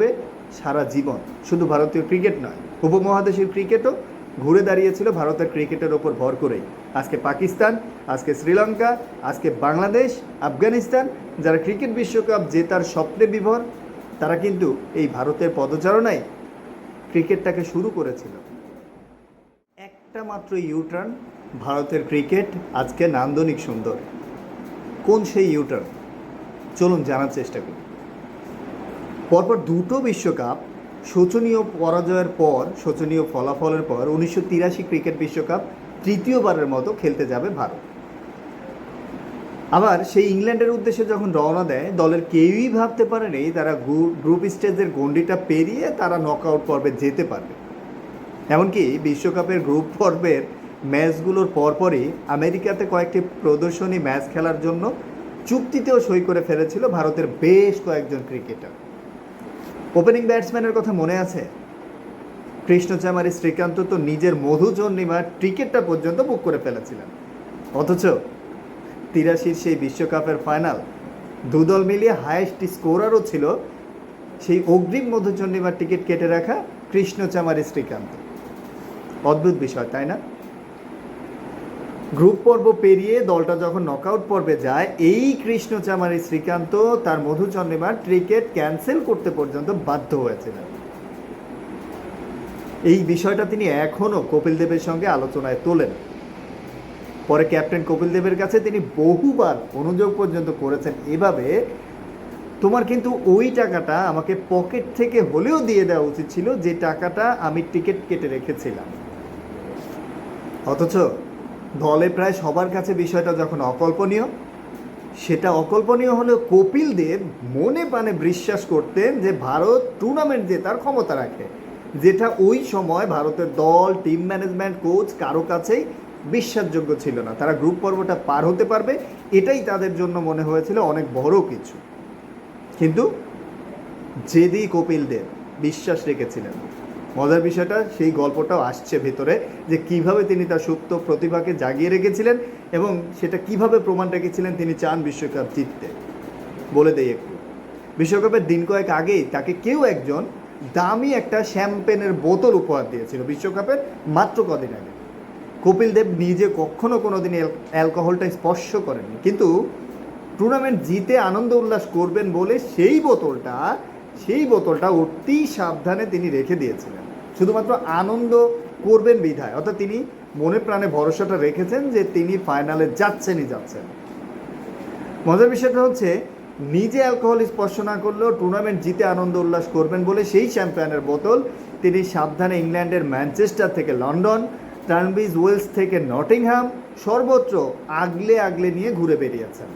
করবে সারা জীবন। শুধু ভারতীয় ক্রিকেট নয়, উপমহাদেশের ক্রিকেটও ঘুরে দাঁড়িয়েছিল ভারতের ক্রিকেটের ওপর ভর করেই। আজকে পাকিস্তান, আজকে শ্রীলঙ্কা, আজকে বাংলাদেশ, আফগানিস্তান, যারা ক্রিকেট বিশ্বকাপ জেতার স্বপ্নে বিভর, তারা কিন্তু এই ভারতের পদচারণায় ক্রিকেটটাকে শুরু করেছিল। একটা মাত্র ইউটার্ন ভারতের ক্রিকেট আজকে নান্দনিক সুন্দর। কোন সেই ইউটার্ন চলুন জানার চেষ্টা করি। পরপর দুটো বিশ্বকাপ শোচনীয় পরাজয়ের পর, শোচনীয় ফলাফলের পর উনিশশো তিরাশি ক্রিকেট বিশ্বকাপ তৃতীয়বারের মতো খেলতে যাবে ভারত। আবার সেই ইংল্যান্ডের উদ্দেশ্যে যখন রওনা দেয়, দলের কেউই ভাবতে পারেনি তারা গ্রুপ স্টেজের গণ্ডিটা পেরিয়ে তারা নকআউট পর্বে যেতে পারবে। এমনকি বিশ্বকাপের গ্রুপ পর্বের ম্যাচগুলোর পরপরই আমেরিকাতে কয়েকটি প্রদর্শনী ম্যাচ খেলার জন্য চুক্তিতেও সই করে ফেলেছিল ভারতের বেশ কয়েকজন ক্রিকেটার। ওপেনিং ব্যাটসম্যানের কথা মনে আছে? কৃষ্ণচামারি শ্রীকান্ত তো নিজের মধুচন্ডিমার টিকিটটা পর্যন্ত বুক করে ফেলেছিলেন। অথচ তিরাশির সেই বিশ্বকাপের ফাইনাল দুদল মিলিয়ে হায়েস্ট স্কোরারও ছিল সেই অগ্রিম মধুচন্ডিমার টিকিট কেটে রাখা কৃষ্ণচামারি শ্রীকান্ত। অদ্ভুত বিষয়, তাই না? গ্রুপ পর্ব পেরিয়ে দলটা যখন নকআউট পর্বে যায়, এই কৃষ্ণচামারি শ্রীকান্ত তার মধুচন্দ্রিমার ক্রিকেট ক্যান্সেল করতে পর্যন্ত বাধ্য হয়েছিলেন। এই বিষয়টা তিনি এখনও কপিল দেবের সঙ্গে আলোচনায় তোলেন। পরে ক্যাপ্টেন কপিল দেবের কাছে তিনি বহুবার অনুযোগ পর্যন্ত করেছেন। এভাবে তোমার কিন্তু ওই টাকাটা আমাকে পকেট থেকে হলেও দিয়ে দেওয়া উচিত ছিল যে টাকাটা আমি টিকিট কেটে রেখেছিলাম। অথচ দলে প্রায় সবার কাছে বিষয়টা যখন অকল্পনীয়, সেটা অকল্পনীয় হলেও কপিল দেব মনে প্রাণে বিশ্বাস করতেন যে ভারত টুর্নামেন্ট জেতার ক্ষমতা রাখে, যেটা ওই সময় ভারতের দল টিম ম্যানেজমেন্ট কোচ কারও কাছেই বিশ্বাসযোগ্য ছিল না। তারা গ্রুপ পর্বটা পার হতে পারবে, এটাই তাদের জন্য মনে হয়েছিল অনেক বড় কিছু। কিন্তু জেদি কপিল দেব বিশ্বাস রেখেছিলেন মজার বিষয়টা, সেই গল্পটাও আসছে ভেতরে যে কীভাবে তিনি তার সুপ্ত প্রতিভাকে জাগিয়ে রেখেছিলেন এবং সেটা কীভাবে প্রমাণ রেখেছিলেন তিনি চান বিশ্বকাপ জিততে। বলে দেই একটু। বিশ্বকাপের দিন কয়েক আগেই তাকে কেউ একজন দামি একটা শ্যাম্পেনের বোতল উপহার দিয়েছিল বিশ্বকাপের মাত্র কদিন আগে। কপিল দেব নিজে কখনো কোনো দিন অ্যালকোহলটা স্পর্শ করেননি। কিন্তু টুর্নামেন্ট জিতে আনন্দ উল্লাস করবেন বলে সেই বোতলটা সেই বোতলটা অতি সাবধানে তিনি রেখে দিয়েছিলেন। শুধুমাত্র আনন্দ করবেন বিধায়। অর্থাৎ তিনি মনে প্রাণে ভরসাটা রেখেছেন যে তিনি ফাইনালে যাচ্ছেনই যাচ্ছেন। মজার বিষয়টা হচ্ছে, নিজে অ্যালকোহল স্পর্শ না করলেও টুর্নামেন্ট জিতে আনন্দ উল্লাস করবেন বলে সেই চ্যাম্পিয়নের বোতল তিনি সাবধানে ইংল্যান্ডের ম্যানচেস্টার থেকে লন্ডন, টার্নবিজ ওয়েলস থেকে নটিংহাম সর্বত্র আগলে আগলে নিয়ে ঘুরে বেরিয়েছেন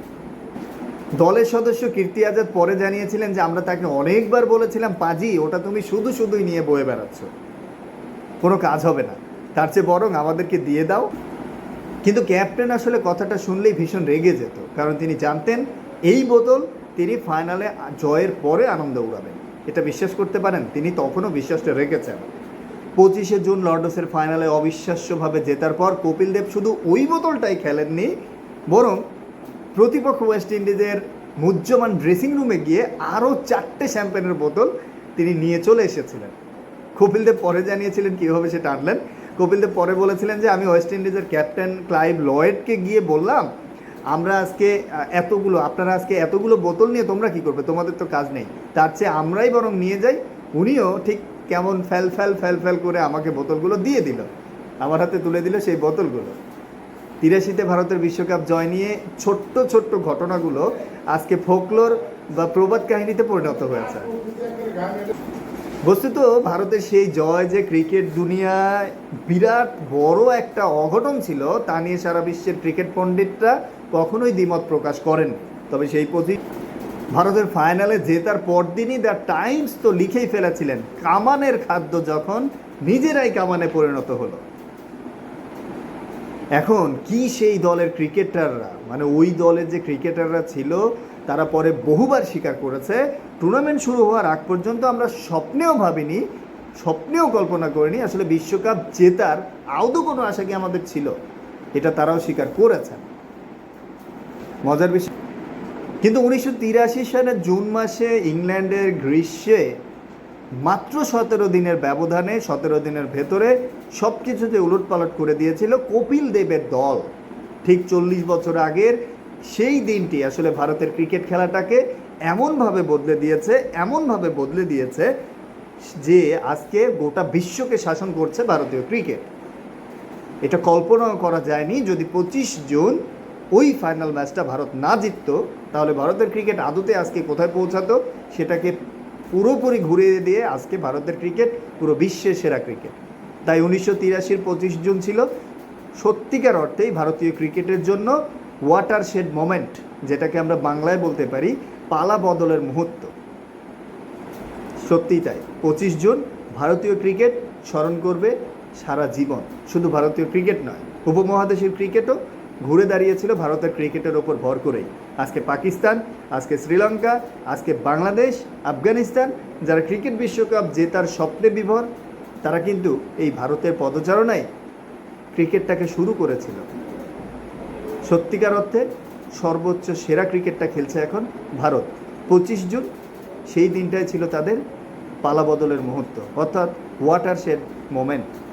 দলের সদস্য কীর্তি আজাদ পরে জানিয়েছিলেন যে, আমরা তাকে অনেকবার বলেছিলাম, পাজি, ওটা তুমি শুধু শুধুই নিয়ে বয়ে বেড়াচ্ছ। কোনো কাজ হবে না। তার চেয়ে বরং আমাদেরকে দিয়ে দাও। কিন্তু ক্যাপ্টেন আসলে কথাটা শুনলেই ভীষণ রেগে যেত, কারণ তিনি জানতেন এই বোতল তিনি ফাইনালে জয়ের পরে আনন্দ উড়াবেন। এটা বিশ্বাস করতে পারেন, তিনি তখনও বিশ্বাসটা রেখেছেন। পঁচিশে জুন লর্ডসের ফাইনালে অবিশ্বাস্যভাবে জেতার পর কপিল দেব শুধু ওই বোতলটাই খেলেননি, বরং প্রতিপক্ষ ওয়েস্ট ইন্ডিজের মুহ্যমান ড্রেসিং রুমে গিয়ে আরও চারটে শ্যাম্পেনের বোতল তিনি নিয়ে চলে এসেছিলেন। কপিল দেব পরে জানিয়েছিলেন কীভাবে সেটা আনলেন। কপিল দেব পরে বলেছিলেন যে, আমি ওয়েস্ট ইন্ডিজের ক্যাপ্টেন ক্লাইভ লয়েডকে গিয়ে বললাম, আমরা আজকে এতগুলো, আপনারা আজকে এতগুলো বোতল নিয়ে তোমরা কি করবে? তোমাদের তো কাজ নেই। তার চেয়ে আমরাই বরং নিয়ে যাই। উনিও ঠিক কেমন ফ্যাল ফ্যাল ফ্যাল ফ্যাল করে আমাকে বোতলগুলো দিয়ে দিল। আমার হাতে তুলে দিল সেই বোতলগুলো। তিরাশিতে ভারতের বিশ্বকাপ জয় নিয়ে ছোট্ট ছোট্ট ঘটনাগুলো আজকে ফোকলোর বা প্রবাদ কাহিনীতে পরিণত হয়েছে। বস্তুত ভারতের সেই জয় যে ক্রিকেট দুনিয়ায় বিরাট বড় একটা অঘটন ছিল, তা নিয়ে সারা বিশ্বের ক্রিকেট পণ্ডিতরা কখনোই দ্বিমত প্রকাশ করেন তবে সেই প্রতি ভারতের ফাইনালে জেতার পরদিনই দ্য টাইমস তো লিখেই ফেলেছিলেন, কামানের খাদ্য যখন নিজেরাই কামানে পরিণত হলো। এখন কি সেই দলের ক্রিকেটাররা? মানে ওই দলের যে ক্রিকেটাররা ছিল, তারা পরে বহুবার স্বীকার করেছে টুর্নামেন্ট শুরু হওয়ার আগ পর্যন্ত আমরা স্বপ্নেও ভাবিনি, স্বপ্নেও কল্পনা করিনি আসলে বিশ্বকাপ জেতার আদৌ কোনো আশা কি আমাদের ছিল। এটা তারাও স্বীকার করেছেন। মজার বিষয়। কিন্তু উনিশশো তিরাশি সালের জুন মাসে ইংল্যান্ডের গ্রীষ্মে মাত্র সতেরো দিনের ব্যবধানে, সতেরো দিনের ভেতরে সব কিছু যে উলটপালট করে দিয়েছিল কপিল দেবের দল। ঠিক চল্লিশ বছর আগের সেই দিনটি আসলে ভারতের ক্রিকেট খেলাটাকে এমনভাবে বদলে দিয়েছে, এমনভাবে বদলে দিয়েছে যে আজকে গোটা বিশ্বকে শাসন করছে ভারতীয় ক্রিকেট। এটা কল্পনাও করা যায়নি যদি পঁচিশ জুন ওই ফাইনাল ম্যাচটা ভারত না জিততো, তাহলে ভারতের ক্রিকেট আদতে আজকে কোথায় পৌঁছাতো, সেটাকে পুরোপুরি ঘুরিয়ে দিয়ে আজকে ভারতের ক্রিকেট, পুরো বিশ্বের সেরা ক্রিকেট। তাই উনিশশো তিরাশির পঁচিশ জুন ছিল সত্যিকার অর্থেই ভারতীয় ক্রিকেটের জন্য ওয়াটার শেড মোমেন্ট, যেটাকে আমরা বাংলায় বলতে পারি পালা বদলের মুহূর্ত। সত্যিই তাই, পঁচিশ জুন ভারতীয় ক্রিকেট স্মরণ করবে সারা জীবন। শুধু ভারতীয় ক্রিকেট নয়, উপমহাদেশের ক্রিকেটও ঘুরে দাঁড়িয়েছিল ভারতের ক্রিকেটের ওপর ভর করেই। আজকে পাকিস্তান, আজকে শ্রীলঙ্কা, আজকে বাংলাদেশ, আফগানিস্তান, যারা ক্রিকেট বিশ্বকাপ জেতার স্বপ্নে বিভর, তারা কিন্তু এই ভারতের পদচারণায় ক্রিকেটটাকে শুরু করেছিল। সত্যিকার অর্থে সর্বোচ্চ সেরা ক্রিকেটটা খেলছে এখন ভারত। পঁচিশ জুন, সেই দিনটাই ছিল তাদের পালা বদলের মুহূর্ত, অর্থাৎ ওয়াটার শেড মোমেন্ট।